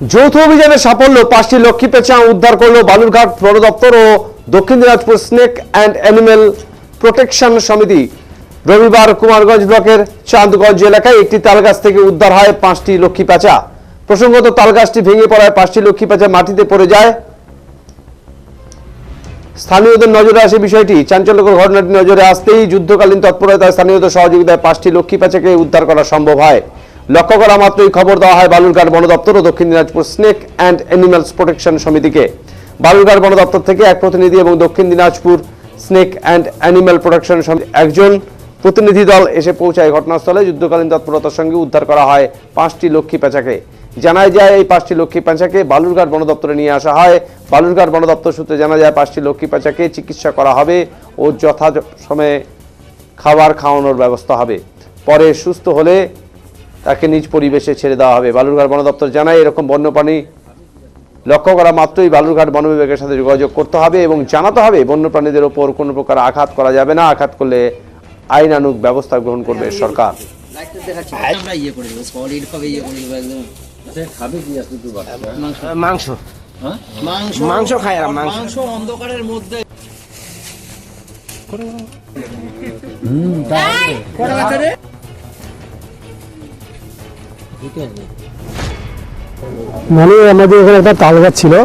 যৌথ অভিযানের সাফল্য, পাঁচটি লক্ষ্মী পেঁচা উদ্ধার করল বালুরঘাট বন দপ্তর ও Dakshin Dinajpur snake and animal protection সমিতি। রবিবার কুমারগঞ্জ ব্লকের চাঁদগঞ্জ এলাকায় একটি তালগাছ থেকে উদ্ধার হয় পাঁচটি লক্ষ্মী পেঁচা। প্রসঙ্গত, তালগাছটি ভেঙে পড়ায় পাঁচটি লক্ষ্মী পেঁচা মাটিতে পড়ে যায়। স্থানীয়দের নজরে আসে বিষয়টি। চাঞ্চল্যকর ঘটনাটি নজরে আসতেই যুদ্ধকালীন তৎপরতায় স্থানীয়দের সহযোগিতায় পাঁচটি লক্ষ্মী পেঁচাকে উদ্ধার করা সম্ভব হয়। লক্ষ্য করা মাত্রই খবর দেওয়া হয় বালুরঘাট বন দপ্তর ও Dakshin Dinajpur snake and animals protection সমিতিকে। Balurghat বন দপ্তর থেকে এক প্রতিনিধি এবং Dakshin Dinajpur snake and animal protection সমিতি একজন প্রতিনিধি দল এসে পৌঁছায় ঘটনাস্থলে। যুদ্ধকালীন তৎপরতার সঙ্গে উদ্ধার করা হয় পাঁচটি লক্ষ্মী পেঁচাকে। জানা যায়, এই পাঁচটি লক্ষ্মী পেঁচাকে বালুরঘাট বন দপ্তরে নিয়ে আসা হয়। বালুরঘাট বন দপ্তর সূত্রে জানা যায়, পাঁচটি লক্ষ্মী পেঁচাকে চিকিৎসা করা হবে ও যথা সময়ে খাবার খাওয়ানোর ব্যবস্থা হবে। পরে সুস্থ হলে তাকে নিজ পরিবেশে ছেড়ে দেওয়া হবে। বালুরঘাট বন দপ্তর জানায় এরকম বন্যপ্রাণী লক্ষ্য করা মাত্রই বালুরঘাট বন বিভাগের সাথে যোগাযোগ করতে হবে এবং জানাতে হবে বন্যপ্রাণীদের ওপর কোনো প্রকার আঘাত করা যাবে না। আঘাত করলে আইনানুগ ব্যবস্থা গ্রহণ করবে সরকার। মাংস। মাংস মাংস। খায় মাংস। মাংস অন্ধকারের মধ্যে মানে আমাদের এখানে একটা তাল গাছ ছিল।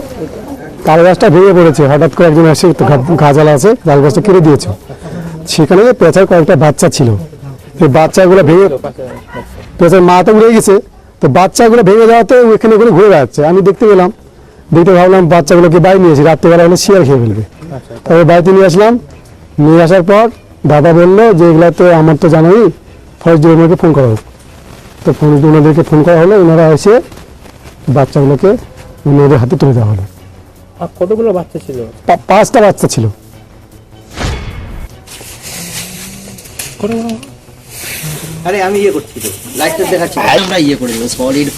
তাল গাছটা ভেঙে পড়েছে। হঠাৎ করে একজন এসে তো গা- গাছালা আছে, তাল গাছটা কেটে দিয়েছে। সেখানে পেঁচার কয়েকটা বাচ্চা ছিল। সেই বাচ্চাগুলো ভেঙে পেঁচার মা তো উড়ে গেছে। তো বাচ্চাগুলো ভেঙে যাওয়াতে ওখানে ওখানে ঘুরে বেড়াচ্ছে। আমি দেখতে পেলাম, দেখতে ভাবলাম বাচ্চাগুলোকে বাড়ি নিয়েছি রাত্রেবেলা হলে শিয়ার খেয়ে ফেলবে। তবে বাড়িতে নিয়ে আসলাম। নিয়ে আসার পর দাদা বলল যে এগুলা তো আমার তো জানাই ফরেস্ট ডিপার্টমেন্টকে ফোন করা হোক। তো ফোন ওনাদেরকে ফোন করা হলো ওনারা এসে বাচ্চাগুলোকে ওনাদের হাতে তুলে দেওয়া হলো। আর কতগুলো বাচ্চা ছিল? পাঁচটা বাচ্চা ছিল। আরে আমি ইয়ে করছি তো। লাইটটা দেখাচ্ছি। আমরা ইয়ে করে দেবো সলিড